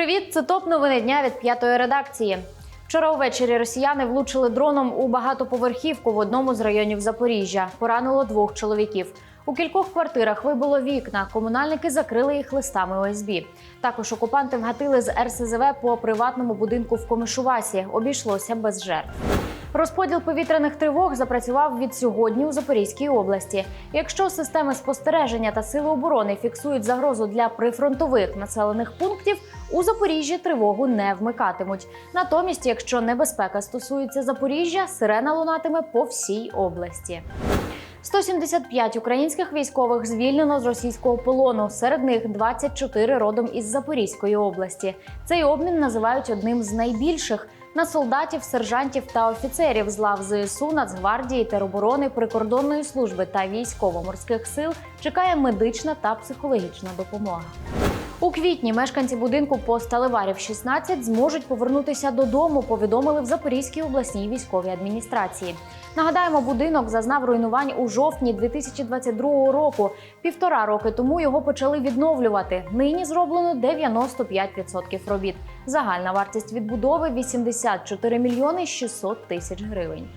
Привіт, це топ новини дня від п'ятої редакції. Вчора увечері росіяни влучили дроном у багатоповерхівку в одному з районів Запоріжжя. Поранило двох чоловіків. У кількох квартирах вибило вікна. Комунальники закрили їх листами ОСБ. Також окупанти вгатили з РСЗВ по приватному будинку в Комишувасі. Обійшлося без жертв. Розподіл повітряних тривог запрацював від сьогодні у Запорізькій області. Якщо системи спостереження та сили оборони фіксують загрозу для прифронтових населених пунктів, у Запоріжжі тривогу не вмикатимуть. Натомість, якщо небезпека стосується Запоріжжя, сирена лунатиме по всій області. 175 українських військових звільнено з російського полону. Серед них 24 родом із Запорізької області. Цей обмін називають одним з найбільших. На солдатів, сержантів та офіцерів з лав ЗСУ, Нацгвардії, тероборони, прикордонної служби та військово-морських сил чекає медична та психологічна допомога. У квітні мешканці будинку по Сталеварів 16 зможуть повернутися додому. Повідомили в Запорізькій обласній військовій адміністрації. Нагадаємо, будинок зазнав руйнувань у жовтні 2022 року. Півтора роки тому його почали відновлювати. Нині зроблено 95% робіт. Загальна вартість відбудови 84 мільйони 600 тисяч гривень.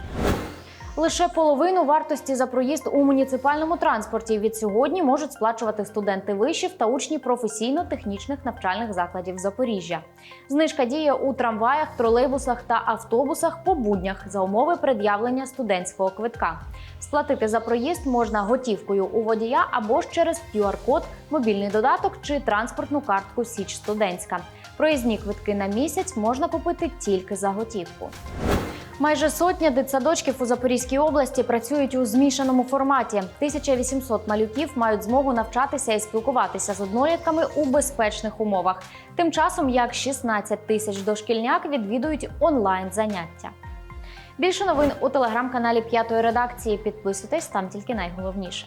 Лише половину вартості за проїзд у муніципальному транспорті від сьогодні можуть сплачувати студенти вишів та учні професійно-технічних навчальних закладів Запоріжжя. Знижка діє у трамваях, тролейбусах та автобусах по буднях за умови пред'явлення студентського квитка. Сплатити за проїзд можна готівкою у водія або ж через QR-код, мобільний додаток чи транспортну картку Січ Студентська. Проїзні квитки на місяць можна купити тільки за готівку. Майже сотня дитсадочків у Запорізькій області працюють у змішаному форматі. 1800 малюків мають змогу навчатися і спілкуватися з однолітками у безпечних умовах. Тим часом як 16 тисяч дошкільняк відвідують онлайн заняття. Більше новин у телеграм-каналі П'ятої редакції. Підписуйтесь там тільки найголовніше.